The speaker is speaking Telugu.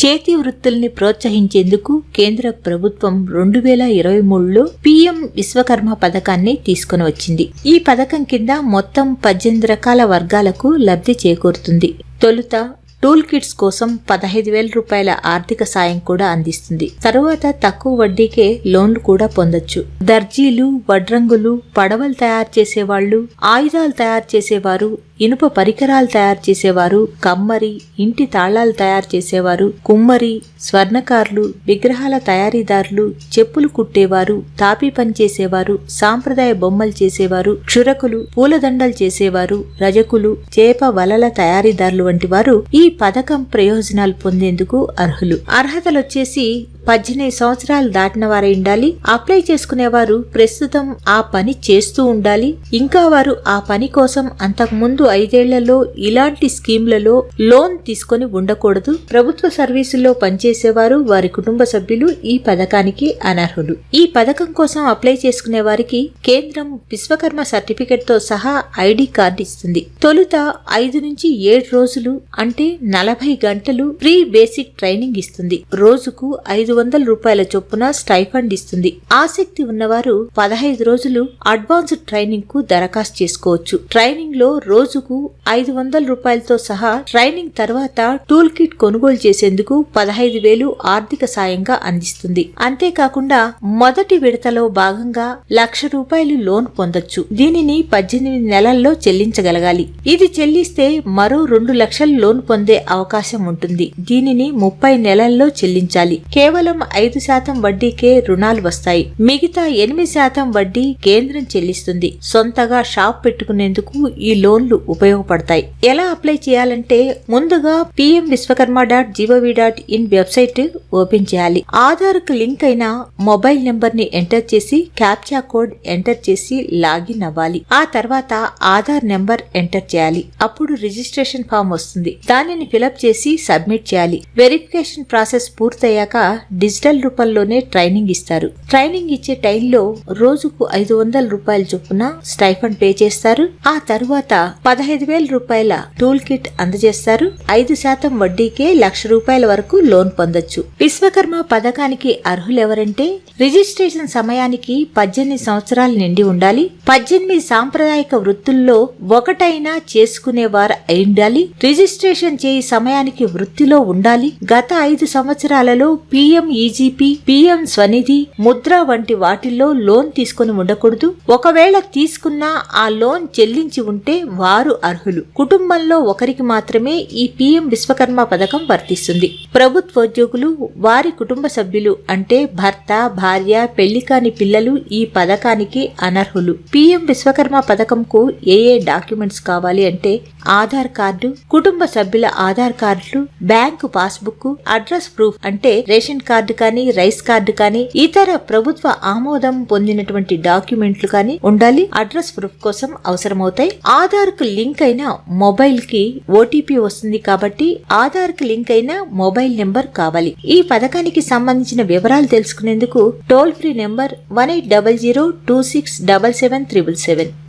చేతి వృత్తుల్ని ప్రోత్సహించేందుకు కేంద్ర ప్రభుత్వం రెండు వేల ఇరవై మూడులో పీఎం విశ్వకర్మ పథకాన్ని తీసుకుని వచ్చింది. ఈ పథకం కింద మొత్తం పద్దెనిమిది రకాల వర్గాలకు లబ్ధి చేకూరుతుంది. తొలుత టూల్ కిట్స్ కోసం పదహైదు వేల రూపాయల ఆర్థిక సాయం కూడా అందిస్తుంది. తరువాత తక్కువ వడ్డీకే లోన్లు కూడా పొందొచ్చు. దర్జీలు వడ్రంగులు పడవలు తయారు చేసేవాళ్ళు ఆయుధాలు తయారు చేసేవారు ఇనుప పరికరాలు తయారు చేసేవారు కమ్మరి ఇంటి తాళాలు తయారు చేసేవారు కుమ్మరి స్వర్ణకారులు విగ్రహాల తయారీదారులు చెప్పులు కుట్టేవారు తాపీ పని చేసేవారు సాంప్రదాయ బొమ్మలు చేసేవారు క్షురకులు పూలదండలు చేసేవారు రజకులు చేప వలల తయారీదారులు వంటి వారు ఈ పథకం ప్రయోజనాలు పొందేందుకు అర్హులు. అర్హతలొచ్చేసి పద్దెనిమిది సంవత్సరాలు దాటిన వారై ఉండాలి. అప్లై చేసుకునేవారు ప్రస్తుతం ఆ పని చేస్తూ ఉండాలి. ఇంకా వారు ఆ పని కోసం అంతకుముందు ఐదేళ్ళలో ఇలాంటి స్కీమ్లలో లోన్ తీసుకొని ఉండకూడదు. ప్రభుత్వ సర్వీసుల్లో పనిచేసేవారు వారి కుటుంబ సభ్యులు ఈ పథకానికి అనర్హులు. ఈ పథకం కోసం అప్లై చేసుకునే వారికి కేంద్రం విశ్వకర్మ సర్టిఫికెట్తో సహా ఐడి కార్డు ఇస్తుంది. తొలుత ఐదు నుంచి ఏడు రోజులు అంటే నలభై గంటలు ప్రీ బేసిక్ ట్రైనింగ్ ఇస్తుంది. రోజుకు ఐదు ఐదు వందల రూపాయల చొప్పున స్టైఫండ్ ఇస్తుంది. ఆసక్తి ఉన్నవారు పదహైదు రోజులు అడ్వాన్స్డ్ ట్రైనింగ్కు దరఖాస్తు చేసుకోవచ్చు. ట్రైనింగ్లో రోజుకు ఐదు వందల రూపాయలతో సహా ట్రైనింగ్ తర్వాత టూల్ కిట్ కొనుగోలు చేసేందుకు పదహైదు వేలు ఆర్థిక సాయంగా అందిస్తుంది. అంతేకాకుండా మొదటి విడతలో భాగంగా లక్ష రూపాయలు లోన్ పొందొచ్చు. దీనిని పద్దెనిమిది నెలల్లో చెల్లించగలగాలి. ఇది చెల్లిస్తే మరో రెండు లక్షలు లోన్ పొందే అవకాశం ఉంటుంది. దీనిని ముప్పై నెలల్లో చెల్లించాలి. కేవలం ఐదు శాతం వడ్డీకే రుణాలు వస్తాయి. మిగతా ఎనిమిది శాతం వడ్డీ కేంద్రం చెల్లిస్తుంది. సొంతగా షాప్ పెట్టుకునేందుకు ఈ లోన్లు ఉపయోగపడతాయి. ఎలా అప్లై చేయాలంటే ముందుగా PM Vishwakarma dot G O V dot in website open చేయాలి. ఆధార్కు లింక్ అయిన మొబైల్ నెంబర్ని ఎంటర్ చేసి క్యాప్చా కోడ్ ఎంటర్ చేసి లాగిన్ అవ్వాలి. ఆ తర్వాత ఆధార్ నెంబర్ ఎంటర్ చేయాలి. అప్పుడు రిజిస్ట్రేషన్ ఫామ్ వస్తుంది. దానిని ఫిలప్ చేసి సబ్మిట్ చేయాలి. వెరిఫికేషన్ ప్రాసెస్ పూర్తయ్యాక డిజిటల్ రూపంలోనే ట్రైనింగ్ ఇస్తారు. ట్రైనింగ్ ఇచ్చే టైంలో రోజుకు ఐదు వందల రూపాయల చొప్పున స్టైఫండ్ పే చేస్తారు. ఆ తరువాత పదహైదు వేల రూపాయల టూల్ కిట్ అందజేస్తారు. ఐదు శాతం వడ్డీకే లక్ష రూపాయల వరకు లోన్ పొందొచ్చు. విశ్వకర్మ పథకానికి అర్హులెవరంటే రిజిస్ట్రేషన్ సమయానికి పద్దెనిమిది సంవత్సరాలు నిండి ఉండాలి. పద్దెనిమిది సాంప్రదాయక వృత్తుల్లో ఒకటైనా చేసుకునేవారు అయి ఉండాలి. రిజిస్ట్రేషన్ చేయి సమయానికి వృత్తిలో ఉండాలి. గత ఐదు సంవత్సరాలలో PM EGP PM Svanidhi Mudra వంటి వాటిల్లో లోన్ తీసుకుని ఉండకూడదు. ఒకవేళ తీసుకున్నా ఆ లోన్ చెల్లించి ఉంటే వారు అర్హులు. కుటుంబంలో ఒకరికి మాత్రమే ఈ పిఎం విశ్వకర్మ పథకం వర్తిస్తుంది. ప్రభుత్వోద్యోగులు వారి కుటుంబ సభ్యులు అంటే భర్త భార్య పెళ్ళి కాని పిల్లలు ఈ పథకానికి అనర్హులు. పిఎం విశ్వకర్మ పథకంకు ఏ ఏ డాక్యుమెంట్స్ కావాలి అంటే ఆధార్ కార్డు కుటుంబ సభ్యుల ఆధార్ కార్డులు బ్యాంకు పాస్బుక్ అడ్రస్ ప్రూఫ్ అంటే రేషన్ కార్డు కానీ రైస్ కార్డు కానీ ఇతర ప్రభుత్వ ఆమోదం పొందినటువంటి డాక్యుమెంట్లు కానీ ఉండాలి. అడ్రస్ ప్రూఫ్ కోసం అవసరమవుతాయి. ఆధార్కు లింక్ అయిన మొబైల్కి ఓటీపీ వస్తుంది కాబట్టి ఆధార్కు లింక్ అయిన మొబైల్ నెంబర్ కావాలి. ఈ పథకానికి సంబంధించిన వివరాలు తెలుసుకునేందుకు toll free number one eight double zero two six double seven triple seven.